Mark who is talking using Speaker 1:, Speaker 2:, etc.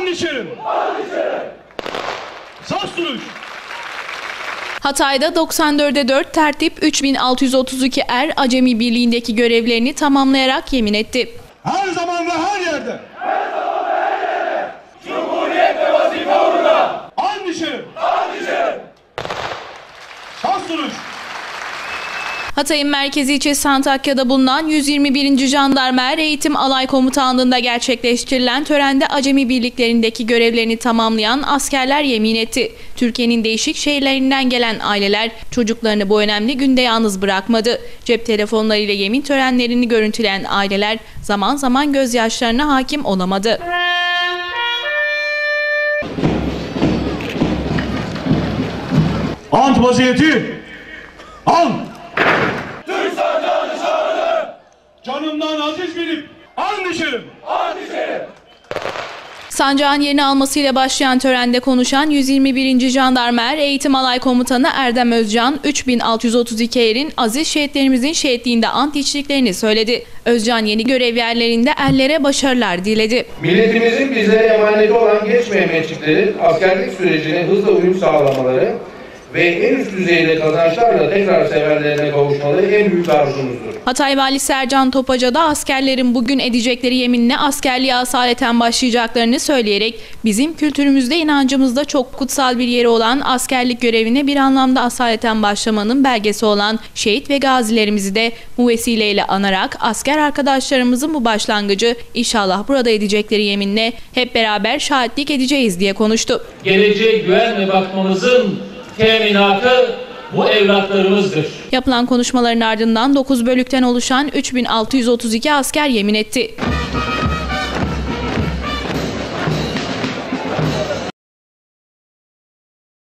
Speaker 1: And içerim. Saz duruş.
Speaker 2: Hatay'da 94'e 4 tertip 3632 er Acemi Birliği'ndeki görevlerini tamamlayarak yemin etti.
Speaker 1: Her zaman ve her yerde. And içerim. Saz duruş.
Speaker 2: Hatay'ın merkezi ilçesi Antakya'da bulunan 121. Jandarma Eğitim Alay Komutanlığı'nda gerçekleştirilen törende Acemi birliklerindeki görevlerini tamamlayan askerler yemin etti. Türkiye'nin değişik şehirlerinden gelen aileler çocuklarını bu önemli günde yalnız bırakmadı. Cep telefonlarıyla yemin törenlerini görüntüleyen aileler zaman zaman gözyaşlarına hakim olamadı.
Speaker 1: Ant vaziyeti. An. Canımdan aziz bilip and içerim.
Speaker 2: Sancağın yerini almasıyla başlayan törende konuşan 121. Jandarma Er Eğitim Alay Komutanı Erdem Özcan, 3632 erin aziz şehitlerimizin şehitliğinde ant içtiklerini söyledi. Özcan yeni görev yerlerinde erlere başarılar diledi.
Speaker 3: Milletimizin bizlere emaneti olan genç Mehmetçiklerin askerlik sürecine hızla uyum sağlamaları ve en üst düzeyde kazançlarla tekrar severlerine kavuşmaları en büyük arzumuzdur.
Speaker 2: Hatay Valisi Ercan Topaca da askerlerin bugün edecekleri yeminle askerliğe asaleten başlayacaklarını söyleyerek bizim kültürümüzde inancımızda çok kutsal bir yeri olan askerlik görevine bir anlamda asaleten başlamanın belgesi olan şehit ve gazilerimizi de bu vesileyle anarak asker arkadaşlarımızın bu başlangıcı inşallah burada edecekleri yeminle hep beraber şahitlik edeceğiz diye konuştu.
Speaker 4: geleceğe güvenle bakmamızın teminatı bu evlatlarımızdır.
Speaker 2: Yapılan konuşmaların ardından 9 bölükten oluşan 3632 asker yemin etti.